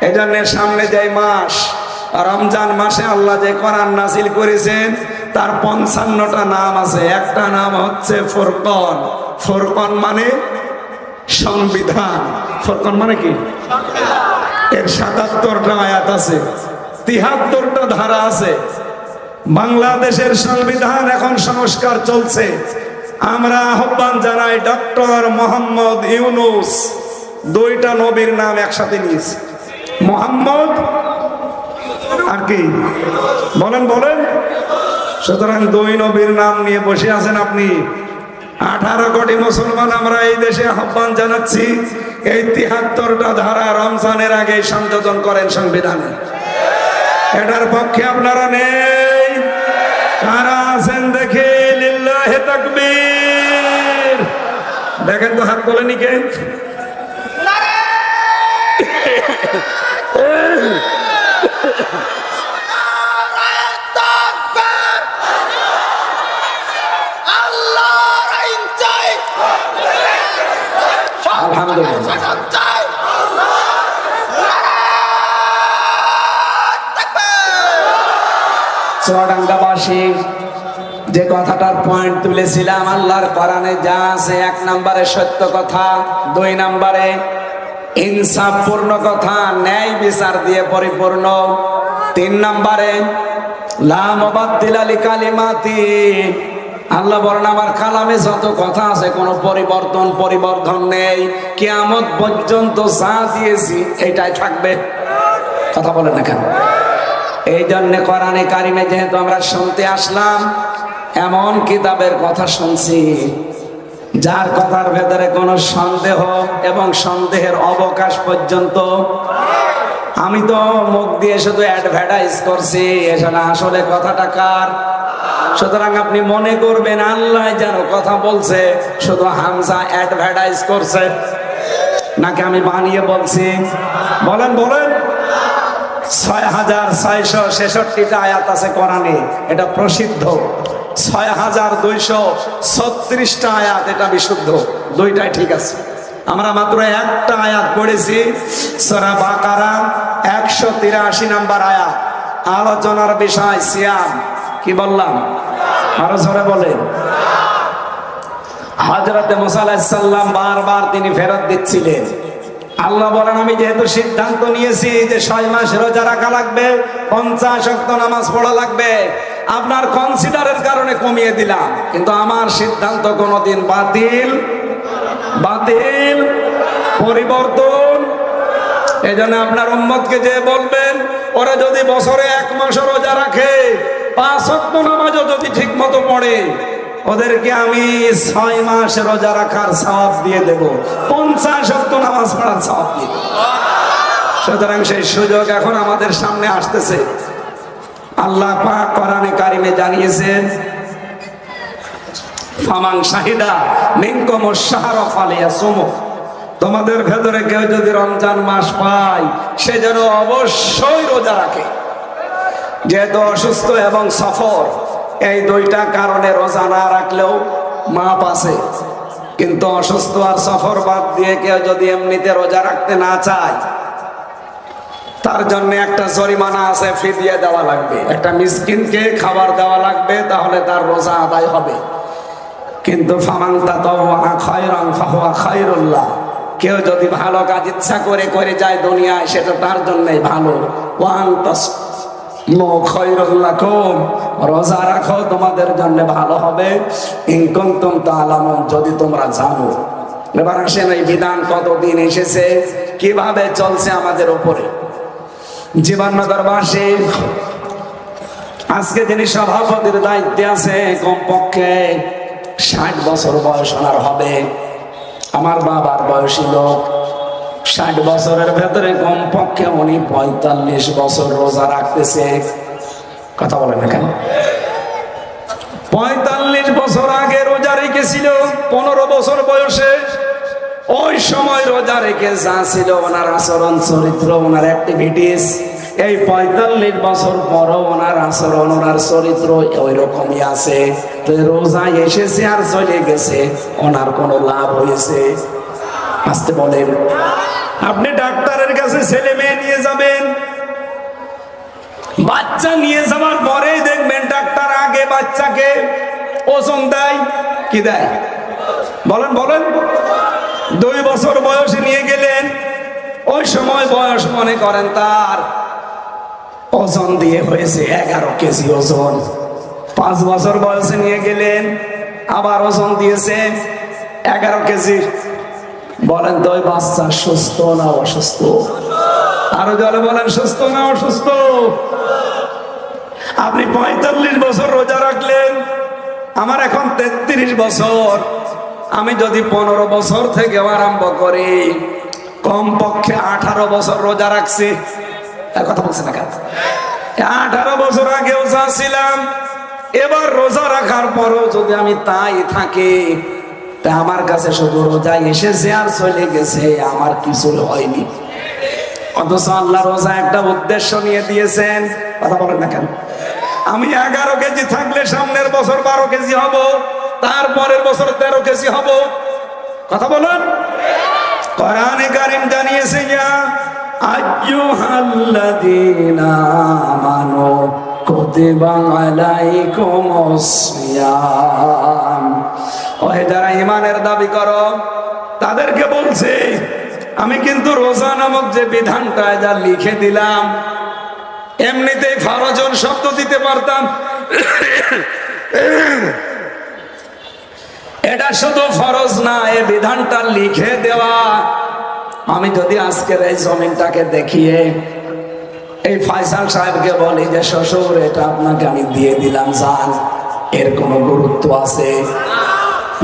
এই জন্য সামনে যাই মাস, রমজান মাসে আল্লাহ যে কোরআন নাসিল করেছেন, তার পঞ্চান্নটা নাম আছে। একটা নাম হচ্ছে ফোরকন। ফোরকন মানে সংবিধান। ফোরকন মানে কি? এর সাতাত্তরটা আয়াত আছে। তিহাত্তরটা ধারা আছে। বাংলাদেশের সংবিধান এখন সংস্কার চলছে। আমরা আহ্বান জানাই ডক্টর মোহাম্মদ ইউনুস। দুইটা নবীর নাম একসাথে নিয়েছে। মোহাম্মদ আর কি? বলেন বলেন। সুতরাং দুই নবীর নাম নিয়ে বসে আছেন আপনি। আঠারো কোটি মুসলমান আমরা এই দেশে আহ্বান জানাচ্ছি। এই তিহাত্তরটা ধারা রমজানের আগে সংযোজন করেন সংবিধানে। এটার পক্ষে আপনারা নেই। কারা আছেন দেখে দেখেন তো হাত তোলেনি কে? যে কথাটার পয়েন্ট তুলেছিলাম আল্লাহর কোরআনে যা আছে এক নম্বরে সত্য কথা দুই নম্বরে ইনসাফপূর্ণ কথা, ন্যায় বিচার দিয়ে পরিপূর্ণ। তিন নম্বরে কালিমাতি আল্লাহ বলেন, আমার কালামে যত কথা আছে, কোনো পরিবর্তন পরিবর্তন নেই। কিয়ামত পর্যন্ত যা দিয়েছি, এটাই থাকবে। কথা বলেন না কেন? এই জন্য কোরআনে কারিমে যেহেতু আমরা শুনতে আসলাম, এমন কিতাবের কথা শুনছি। যার কথার ভেতরে কোনো সন্দেহ এবং সন্দেহের অবকাশ পর্যন্ত, আমি তো মুখ দিয়ে শুধু অ্যাডভার্টাইজ করছি এখানে আসলে কথাটা কার? সুতরাং আপনি মনে করবেন, আল্লাহ যেন কথা বলছে, শুধু হামজা অ্যাডভার্টাইজ করছে। নাকি আমি বানিয়ে বলছি? বলেন বলেন। ছয় হাজার ছয়শো ছেষট্টিটা আয়াত আছে কোরআনে, এটা প্রসিদ্ধ। ছয় হাজার দুইশো ছত্রিশটা আয়াত, এটা বিশুদ্ধ দুইটাই ঠিক আছে। আমরা মাত্র একটা আয়াত পড়েছি, সরা বাকারা, একশো তিরাশি নাম্বার আয়াত। আলোচনার বিষয় সিয়াম। কি বললাম? আরও জোরে বলেন। হজরতে মুসাল্লাম বারবার তিনি ফেরত দিচ্ছিলেন। আল্লাহ বলেন, আমি যেহেতু সিদ্ধান্ত নিয়েছি যে ছয় মাস রোজা রাখা লাগবে, পঞ্চাশ অক্ত নামাজ পড়া লাগবে আপনার কনসিডারের কারণে কমিয়ে দিলাম। কিন্তু আমার সিদ্ধান্ত কোনোদিন বাতিল। বাতিল। পরিবর্তন। এই জন্য আপনার উম্মতকে যে বলবেন, ওরা যদি বছরে এক মাস রোজা রাখে, পাঁচ নামাজও যদি ঠিক মতো পড়ে, ওদেরকে আমি ছয় মাস রোজা রাখার সওয়াব দিয়ে দেব। পঞ্চাশ অক্ত নামাজ পড়ার সওয়াব দিয়ে দেব। সুতরাং সেই সুযোগ এখন আমাদের সামনে আসতেছে। আল্লাহ পাক কোরআনে কারিমে জানিয়েছেন, ফামান শাহিদা মিনকুম শাহর ফালিয়া সুমু তোমাদের ভেতরে কেউ যদি রমজান মাস পায়, সে যেন অবশ্যই রোজা রাখে। যেহেতু অসুস্থ এবং সফর, এই দুইটা কারণে রোজা না রাখলেও মাপ আছে। কিন্তু অসুস্থ আর সফর বাদ দিয়ে কেউ যদি এমনিতে রোজা রাখতে না চায় তার জন্য একটা জরিমানা আছে, ফি দিয়ে দেওয়া লাগবে। একটা মিসকিনকে খাবার দেওয়া লাগবে, তাহলে তার রোজা আদায় হবে। কিন্তু কেউ যদি ভালো কাজ ইচ্ছা করে করে যায় দুনিয়ায়, সেটা তার জন্যই ভালো। রোজা রাখো, তোমাদের জন্য ভালো হবে। ইনকুন্তুম তাআলামুন, যদি তোমরা জানো। এবার আসেন এই বিধান কতদিন এসেছে, কীভাবে চলছে আমাদের উপরে। জীবননগরবাসী আজকে যিনি সভাপতির দায়িত্বে আছে, কমপক্ষে ষাট বছর বয়স ওনার হবে। আমার বাবার বয়সী লোক। ষাট বছরের ভেতরে কমপক্ষে উনি পঁয়তাল্লিশ বছর রোজা রাখতেছে। কথা বলেন না কেন? পঁয়তাল্লিশ বছর আগে রোজা রেখেছিল, পনেরো বছর বয়সে ওই সময় রোজা রেখে যা ছিল ওনার আচরণ চরিত্র, ওনার অ্যাক্টিভিটিস এই পঁয়তাল্লিশ বছর পরও ওনার আচরণ ওনার চরিত্র ওই রকমই আছে রোজা এসেছে আর চলে গেছে, ওনার কোনো লাভ হয়েছে? আসতে বলেন। আপনি ডাক্তারের কাছে ছেলে মেয়ে নিয়ে যাবেন। বাচ্চা নিয়ে যাওয়ার পরেই দেখবেন ডাক্তার আগে বাচ্চাকে ওজন দেয়, কি দেয়? বলেন বলেন। দুই বছর বয়সে নিয়ে গেলেন। ওই সময় বয়স মনে করেন তার ওজন দিয়ে হয়েছে এগারো কেজি ওজন। পাঁচ বছর বয়সে নিয়ে গেলেন, আবার ওজন দিয়েছে এগারো কেজি। বলেন ওই বাচ্চা সুস্থ না অসুস্থ? আরও জলে বলেন, সুস্থ না অসুস্থ? আপনি পঁয়তাল্লিশ বছর রোজা রাখলেন, আমার এখন তেত্রিশ বছর। আমি যদি পনেরো বছর থেকে আরম্ভ করি, কমপক্ষে আঠারো বছর রোজা রাখছি। কথা বলছি না আঠারো বছর আগেও যা ছিলাম। এবার রোজা রাখার পরও যদি আমি তাই থাকি, তা আমার কাছে শুধু রোজা এসেছে আর চলে গেছে, আমার কিছু হয়নি। অথচ আল্লাহ রোজা একটা উদ্দেশ্য নিয়ে দিয়েছেন। কথা বলেন না কেন? আমি এগারো কেজি থাকলে সামনের বছর বারো কেজি হব। তারপরের বছর তেরো কেজি হব। কথা বলুন। কোরআনে কারিম জানিয়েছে যারা ইমানের দাবি করো, তাদেরকে বলছে, আমি কিন্তু রোজা নামক যে বিধানটা যা লিখে দিলাম, এমনিতেই ফরজন শব্দ দিতে পারতাম। এটা শুধু ফরজ না, এ বিধানটা লিখে দেওয়া। আমি যদি আজকের এই জমিনটাকে দেখিয়ে এই ফাইসাল সাহেবকে বলি যে, শ্বশুর, এটা আপনাকে আমি দিয়ে দিলাম যান এর কোনো গুরুত্ব আছে?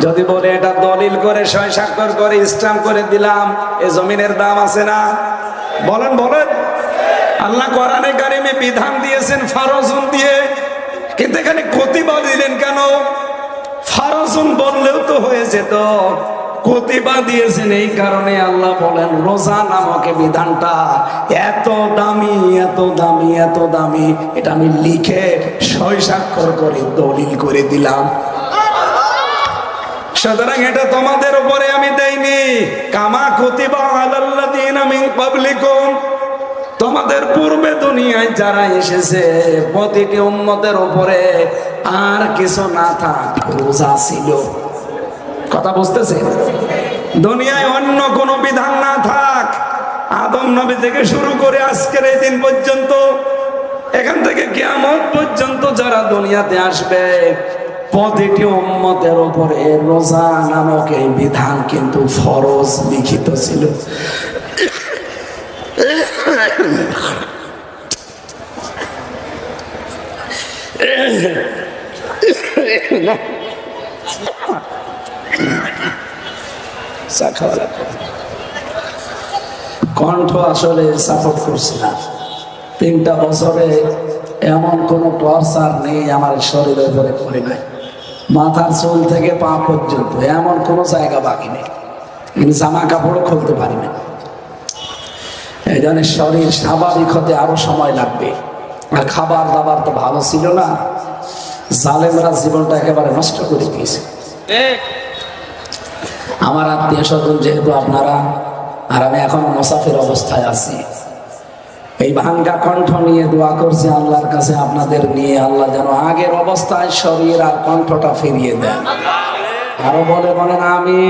যদি বলে, এটা দলিল করে সয় স্বাক্ষর করে স্ট্যাম্প করে দিলাম, এ জমিনের দাম আছে না? বলেন বলেন। আল্লাহ কোরআনে কারিমে বিধান দিয়েছেন, ফারজুন দিয়ে। কিন্তু এখানে কতিবা দিলেন কেন? ফারজুন বললেও তো হয়ে যেত। কতিবা দিয়েছেন এই কারণে আল্লাহ বলেন, রোজা নামক বিধানটা এত দামি এত দামি এত দামি। এটা আমি লিখে সই স্বাক্ষর করে, দলিল করে দিলাম। সুতরাং এটা তোমাদের উপরে আমি দেইনি। কামা কতিবা আলাল্লাযীনা মিন ক্বাবলিকুম। তোমাদের পূর্বে দুনিয়ায় যারা এসেছে, প্রতিটি উম্মতের উপরে আর কিছু না থাক, রোজা ছিল। কথা বুঝতেছে? দুনিয়ায় অন্য কোনো বিধান না থাক। আদম নবী থেকে শুরু করে আজকের এই দিন পর্যন্ত, এখান থেকে কিয়ামত পর্যন্ত যারা দুনিয়াতে আসবে, প্রতিটি উম্মতের উপরে রোজা নামক এই বিধান কিন্তু ফরজ, লিখিত ছিল। কণ্ঠ আসলে সাপোর্ট করছে না। তিনটা বছরে এমন কোনো টর্চার নেই আমার শরীরের উপরে করে নাই। মাথার চুল থেকে পা পর্যন্ত এমন কোনো জায়গা বাকি নেই। জামা কাপড়ও খুলতে পারি না। এই জন্য শরীর স্বাভাবিক হতে আরও সময় লাগবে। আর খাবার দাবার তো ভালো ছিল না। জালেমরা জীবনটা একেবারে নষ্ট করে দিয়েছে। আমার আত্মীয় স্বজন যেহেতু আপনারা আর আমি এখন মুসাফির অবস্থায় আছি এই ভাঙ্গা কণ্ঠ নিয়ে দোয়া করছি আল্লাহর কাছে আপনাদের নিয়ে আল্লাহ যেন আগের অবস্থায় শরীর আর কণ্ঠটা ফিরিয়ে দেন। আরও বলে বলেন আমি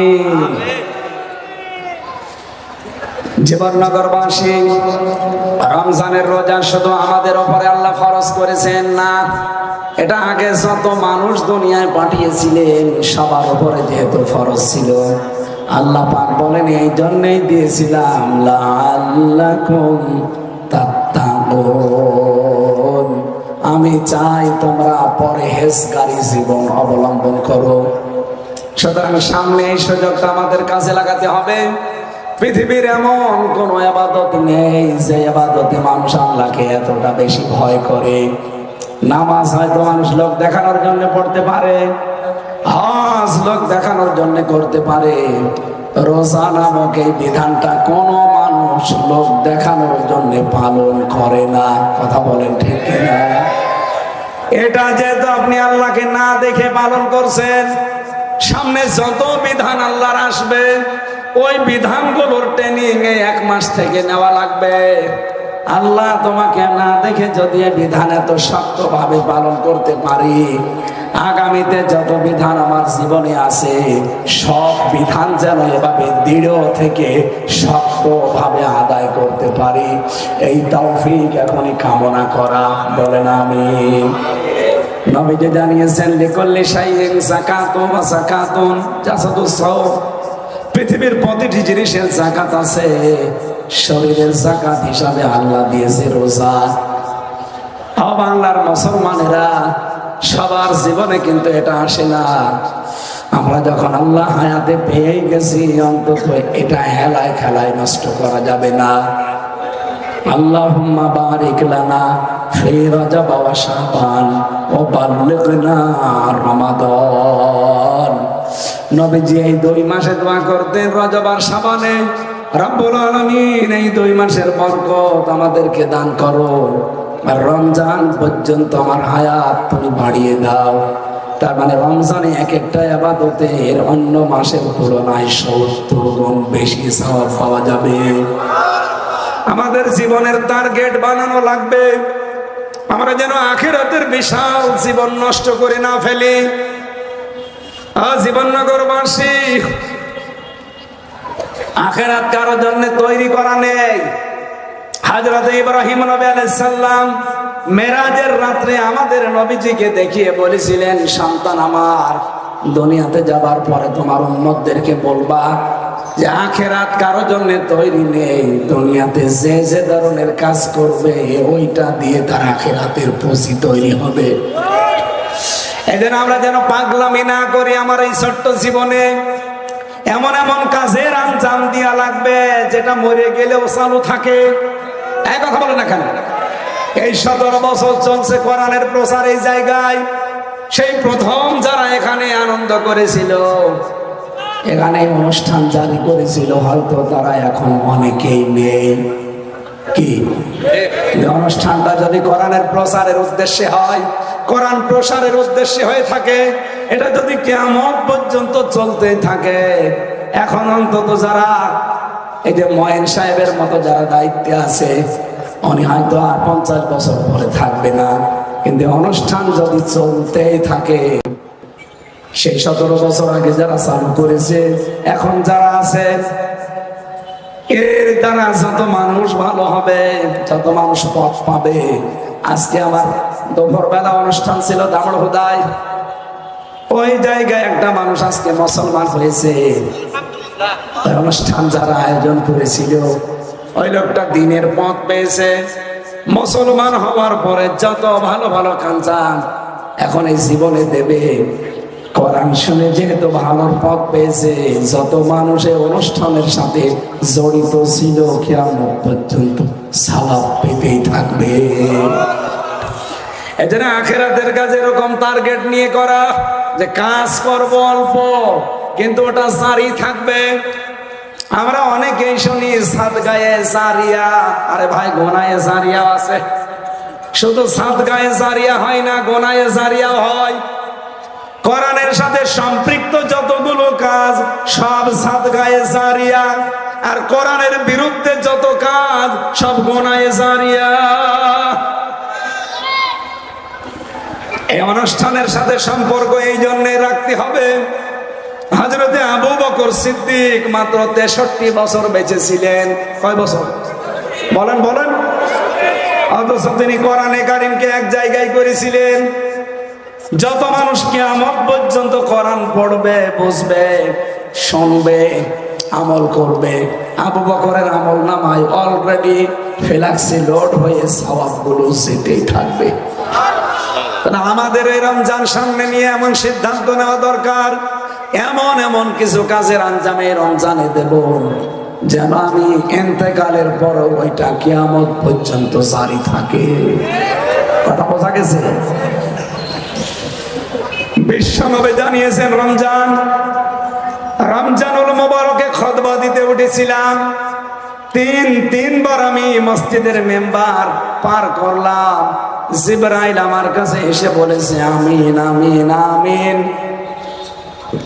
জীবননগরবাসী রমজানের রোজা শুধু আমাদের ওপরে আল্লাহ ফরজ করেছেন না। এটা আগে যত মানুষ দুনিয়ায় পাঠিয়েছিলেন, সবার উপরে যেহেতু ফরজ ছিল। আল্লাহ পাক বলেন, এই জন্যই দিয়েছিলাম আমি চাই তোমরা পরে হেসগারি জীবন অবলম্বন করো। সুতরাং সামনে এই সুযোগটা আমাদের কাজে লাগাতে হবে। পৃথিবীর এমন কোন আবাদত নেই যে আবাদতে মানুষ আল্লাহকে এতটা বেশি ভয় করে। নামাজ হয়তো মানুষ লোক দেখানোর জন্য পড়তে পারে, হজ লোক দেখানোর জন্য করতে পারে। রোজা নামক এই বিধানটা কোন মানুষ লোক দেখানোর জন্য পালন করে না। কথা বলেন ঠিক কিনা? এটা যেহেতু আপনি আল্লাহকে না দেখে পালন করছেন, সামনে যত বিধান আল্লাহর আসবে, ওই বিধানগুলোর ট্রেনিং এক মাস থেকে নেওয়া লাগবে। আল্লাহ তোমাকে না দেখে যদি বিধান এত শক্তভাবে পালন করতে পারি, আগামীতে যত বিধান আমার জীবনে আছে, সব বিধান যেন এভাবে দৃঢ় থেকে শক্তভাবে আদায় করতে পারি। এই তৌফিক এখনই কামনা করা, বলেন আমি নবীজি জানিয়েছেন, লিকল্লি শাইইন যাকাতুন ওয়া যাকাতুন জাসাদুস সাওম। পৃথিবীর প্রতিটি জিনিসের জাকাত আছে। শরীরের জাকাত হিসাবে আল্লাহ দিয়েছে রোজা। ও বাংলার মুসলমানেরা সবার জীবনে কিন্তু এটা আসে না। আমরা যখন আল্লাহ হায়াতে পেয়ে গেছি, অন্তত এটা হেলায় খেলায় নষ্ট করা যাবে না। আল্লাহুম্মা বারিক লানা ফি রজব ওয়া শাবান ওয়া বাল্লিগনা রমাদান। নবীজি, এই দুই মাসে দোয়া করতেন রজব আর শাবানে রব্বুল আলামিন, এই দুই মাসের বরকত আমাদেরকে দান করো। আর রমজান পর্যন্ত আমার হায়াত তুমি বাড়িয়ে দাও। তার মানে রমজানে এক একটা আবাদতে এর অন্য মাসের তুলনায় সত্তর গুণ বেশি সওয়াব পাওয়া যাবে। আমাদের জীবনের টার্গেট বানানো লাগবে। আমরা যেন আখেরাতের বিশাল জীবন নষ্ট করে না ফেলি। জীবননগরবাসী, আখেরাত কারোর জন্য তৈরি করা নেই। হাজরত ইব্রাহিম নবী আলাইসাল্লাম মেরাজের রাত্রে আমাদের নবীজিকে দেখিয়ে বলেছিলেন, সন্তান আমার, দুনিয়াতে যাবার পরে তোমার উম্মতদেরকে বলবা যে আখেরাত কারোর জন্য তৈরি নেই। দুনিয়াতে যে যে ধরনের কাজ করবে, ওইটা দিয়ে তার আখেরাতের পুঁজি তৈরি হবে। এদের আমরা যেন পাগলামি না করি আমার এই ছোট্ট জীবনে। এমন এমন কাজের আঞ্জাম দিয়া লাগবে, যেটা মরে গেলেও চালু থাকে। এক কথা বলে না কেন? এই সতেরো বছর চলছে কোরআনের প্রচার এই জায়গায়। সেই প্রথম যারা এখানে আনন্দ করেছিল এখানে অনুষ্ঠান জারি করেছিল, হয়তো তারা এখন অনেকেই নেই। কি? অনুষ্ঠানটা যদি কোরআনের প্রচারের উদ্দেশ্যে হয় কোরআন প্রসারের উদ্দেশ্যে হয়ে থাকে, এটা যদি কেমন পর্যন্ত চলতে থাকে, এখন অন্তত যারা এই যে ময়েন সাহেবের মতো যারা দায়িত্বে আছে, উনি হয়তো আর পঞ্চাশ বছর পরে থাকবে না। কিন্তু অনুষ্ঠান যদি চলতেই থাকে, সেই সতেরো বছর আগে যারা চালু করেছে, এখন যারা আছে এর দ্বারা যত মানুষ ভালো হবে, যত মানুষ পথ পাবে। আজকে আমার দুপুর বেলা অনুষ্ঠান ছিল দামড় হুদায়। ওই জায়গায় একটা মানুষ আজকে মুসলমান হয়েছে। অনুষ্ঠান যারা আয়োজন করেছিল, ওই লোকটা দিনের পথ পেয়েছে। মুসলমান হওয়ার পরে যত ভালো ভালো কাঞ্চান এখন এই জীবনে দেবে। কোরআন শুনে যেহেতু ভালোর পথ পেয়েছে, যত মানুষের অনুষ্ঠানের সাথে জড়িত ছিল কেমন পর্যন্ত সালাপ পেতেই থাকবে। এজন্য আখেরাতের কাজে এরকম টার্গেট নিয়ে করা, যে কাজ করব অল্প, কিন্তু ওটা জারি থাকবে। আমরা অনেকেই শুনি সাত গায়ে জারিয়া, আরে ভাই গোনায় জারিয়া আছে। শুধু সাত গায়ে জারিয়া হয় না, গোনায় জারিয়া হয়। কোরআনের সাথে সম্পৃক্ত যতগুলো কাজ, সব সাত গায়ে জারিয়া, আর কোরআনের বিরুদ্ধে যত কাজ, সব গোনায় জারিয়া। এই অনুষ্ঠানের সাথে সম্পর্ক এই জন্য রাখতে হবে। হাজরতে আবু বকর সিদ্দিক মাত্র তেষট্টি বছর বেঁচে ছিলেন কয় বছর? বলেন বলেন। অথচ তিনি কোরআনে কারিমকে এক জায়গায় করেছিলেন। যত মানুষ কিয়ামত পর্যন্ত কোরআন পড়বে, বুঝবে, শুনবে, আমল করবে, আবু বকরের আমল নামায় অলরেডি ফেলাক্সি লোড হয়ে সওয়াবগুলো যেতেই থাকবে। আমাদের এই রমজান সামনে নিয়ে এমন সিদ্ধান্ত নেওয়া দরকার, এমন এমন কিছু কাজের আঞ্জামে রমজানে দেব যেন আমি এতেকালের পর ওইটা কিয়ামত পর্যন্ত জারি থাকে। কথা বোঝা গেছে? বিশ্বনবে জানিয়েছেন, রমজান, রমজানুল মোবারকে খতবা দিতে উঠেছিলাম। তিন, তিনবার আমি মসজিদের মেম্বার পার করলাম। জিব্রাইল আমার কাছে এসে বলেছে, আমিন আমিন আমিন।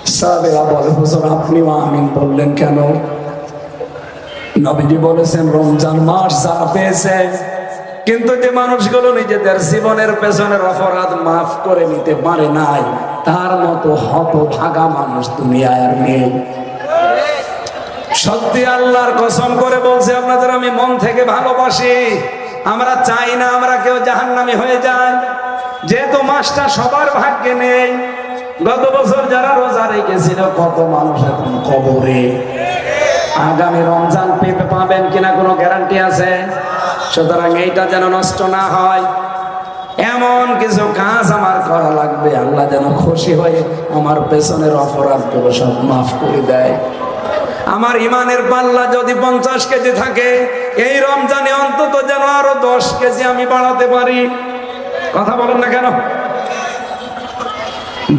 সাবেরা বলে হুজুর, আপনিও আমিন বললেন কেন? নবীজি বলেছেন, রমজান মাস যারা পেয়েছে কিন্তু যে মানুষগুলো নিজেদের জীবনের পেছনের অপরাধ মাফ করে নিতে পারে নাই, তার মতো হত ভাগা মানুষ দুনিয়ায় আর নেই। সত্যি আল্লাহর কসম করে বলছে, আপনাদের আমি মন থেকে ভালোবাসি। আমরা চাই না আমরা কেউ জাহান্নামী হয়ে যায় যেহেতু মাসটা সবার ভাগ্যে নেই, গত বছর যারা রোজা রেখেছিল, কত মানুষ এখন কবরে। আগামী রমজান পেতে পাবেন কিনা কোনো গ্যারান্টি আছে? সুতরাং এইটা যেন নষ্ট না হয়। এমন কিছু কাজ আমার করা লাগবে, আল্লাহ যেন খুশি হয়ে আমার পেছনের অপরাধগুলো সব মাফ করে দেয়। আমার ইমানের পাল্লা যদি পঞ্চাশ কেজি থাকে, এই রমজানে অন্তত যেন আরও দশ কেজি আমি বাড়াতে পারি। কথা বলেন না কেন?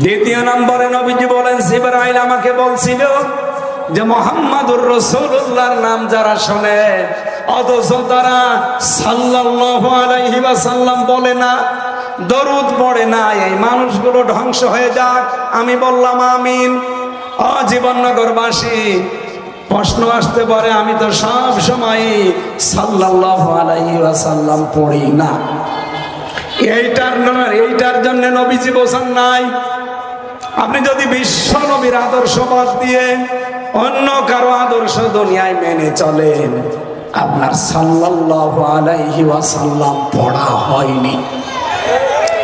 দ্বিতীয় নম্বরে নবীজি বলেন সিবরাইল আমাকে বলছিল যে, মোহাম্মদুর রসুল্লাহর নাম যারা শোনে তারা বলে না, দরুদ পড়ে না, এই মানুষগুলো ধ্বংস হয়ে যাক। আমি বললাম, আমিন। অজীবনগরবাসী প্রশ্ন আসতে পারে, আমি তো সব সময় সাল্লাল্লাহু আলাইহি পড়ি না। এইটার এইটার জন্য নবীজি বোঝান নাই। আপনি যদি বিশ্ব নবীর আদর্শ বাদ দিয়ে অন্য কারও আদর্শ দুনিয়ায় মেনে চলেন। আপনার সাল্লাল্লাহু আলাইহি ওয়াসাল্লাম পড়া হয়নি।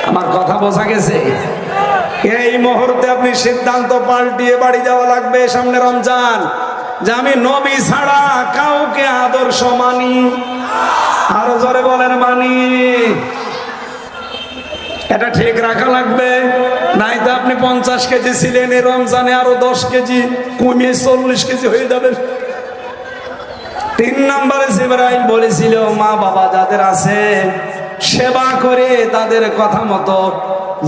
আমার কথা বোঝা গেছে? এই মুহূর্তে আপনি সিদ্ধান্ত পাল্টিয়ে বাড়ি যাওয়া লাগবে সামনে রমজান। যে আমি নবী ছাড়া কাউকে আদর্শ মানি। আরও জোরে বলেন মানি। এটা ঠিক রাখা লাগবে। নাই তো আপনি পঞ্চাশ কেজি ছিলেন, এই রমজানে আরও দশ কেজি, কমিয়ে চল্লিশ কেজি হয়ে যাবেন তিন নম্বরে জিবরাইল বলেছিল মা বাবা যাদের আছে সেবা করে তাদের কথা মতো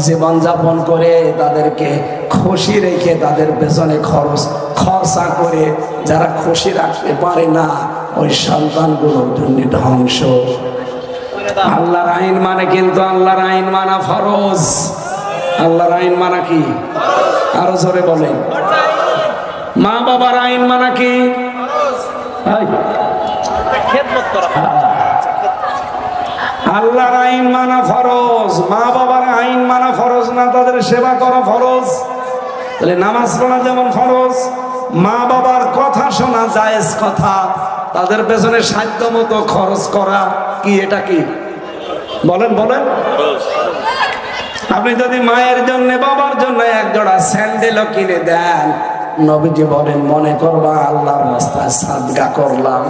জীবন যাপন করে তাদেরকে খুশি রেখে তাদের পেছনে খরচ খরচা করে যারা খুশি রাখতে পারে না ওই সন্তানগুলোর জন্য ধ্বংস। আল্লাহর আইন মানে কিন্তু আল্লাহর আইন মানা ফরজ। আল্লাহর আইন মানা কি? আরও জোরে বলেন। মা বাবার আইন মানা কি এই, খেদমত করা আল্লাহর আইন মানা ফরজ, মা বাবার আইন মানা ফরজ না, তাদের সেবা করা ফরজ। তাহলে নামাজ পড়া যেমন ফরজ, মা বাবার কথা শোনা জায়েজ কথা, তাদের পেছনে সাধ্য মতো খরচ করা কি এটা কি? বলেন বলেন। আপনি যদি মায়ের জন্য, বাবার জন্য এক জোড়া স্যান্ডেলও কিনে দেন, নবীজি বলেন, মনে করবা আল্লাহর রাস্তায় সাদগা করলাম।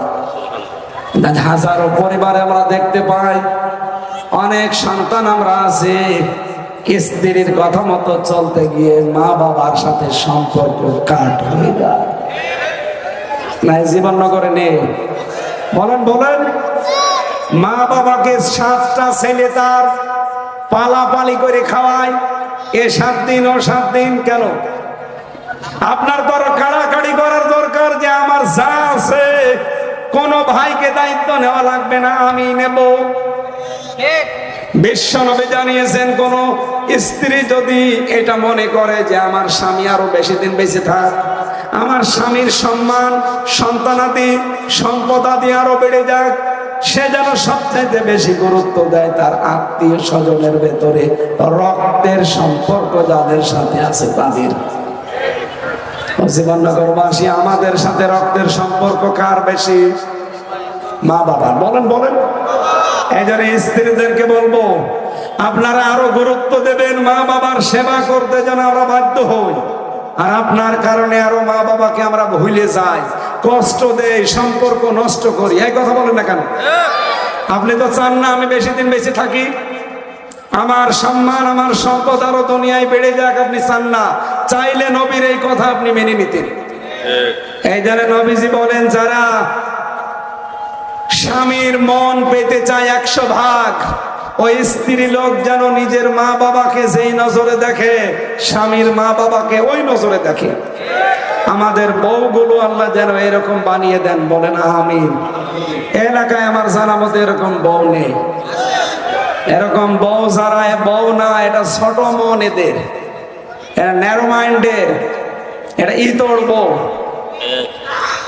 হাজারো পরিবারে আমরা দেখতে পাই অনেক সন্তান আমরা আছি। স্ত্রীর কথা মতো চলতে গিয়ে মা বাবার সাথে সম্পর্ক কাট হয়ে যায়। নাই জীবননগরে নেই। বলেন বলেন। মা বাবাকে সাতটা ছেলে তার পালাপালি করে খাওয়ায়। এ সাত দিন, ও সাত দিন কেন? আপনার তো আরও কাড়াকাড়ি করার দরকার যে আমার যা আছে, কোন ভাইকে দায়িত্ব নেওয়া লাগবে না, আমি নেব। বিশ্বনবী জানিয়েছেন, কোন স্ত্রী যদি এটা মনে করে যে আমার স্বামী আরও বেশি দিন বেঁচে থাক, আমার স্বামীর সম্মান, সন্তানাদি, সম্পদাদি আরও বেড়ে যাক, সে যেন সবচাইতে বেশি গুরুত্ব দেয় তার আত্মীয় স্বজনের ভেতরে রক্তের সম্পর্ক যাদের সাথে আছে তাদের। জীবননগরবাসী আমাদের সাথে রক্তের সম্পর্ক কার বেশি? মা বাবা বলেন বলেন। এই জন্য স্ত্রীদেরকে বলব আপনারা আরও গুরুত্ব দেবেন মা বাবার সেবা করতে যেন আমরা বাধ্য হই। আর আপনার কারণে আরও মা বাবাকে আমরা ভুলে যাই। কষ্ট দেয় সম্পর্ক নষ্ট করি। এই কথা বলেন না কেন? আপনি তো চান না আমি বেশি দিন বেঁচে থাকি? আমার সম্মান আমার সম্পদ আরও দুনিয়ায় বেড়ে যাক আপনি চান না। চাইলে নবীর এই কথা আপনি মেনে নিতেন। এই জন্য নবীজি বলেন যারা স্বামীর মন পেতে চায় একশো ভাগ। ওই স্ত্রী লোক যেন নিজের মা বাবাকে যেই নজরে দেখে, স্বামীর মা বাবাকে ওই নজরে দেখে। আমাদের বউগুলো আল্লাহ যেন এরকম বানিয়ে দেন, বলেন আমিন। এলাকায় আমার জানা মতো এরকম বউ নেই। এরকম বউ যারা বউ না, এটা ছোট মন এদের। এটা ন্যারো মাইন্ডের এটা ইতর বউ।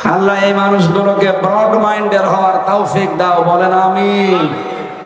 আল্লাহ এই মানুষগুলোকে ব্রড মাইন্ডের হওয়ার তৌফিক দাও বলেন আমি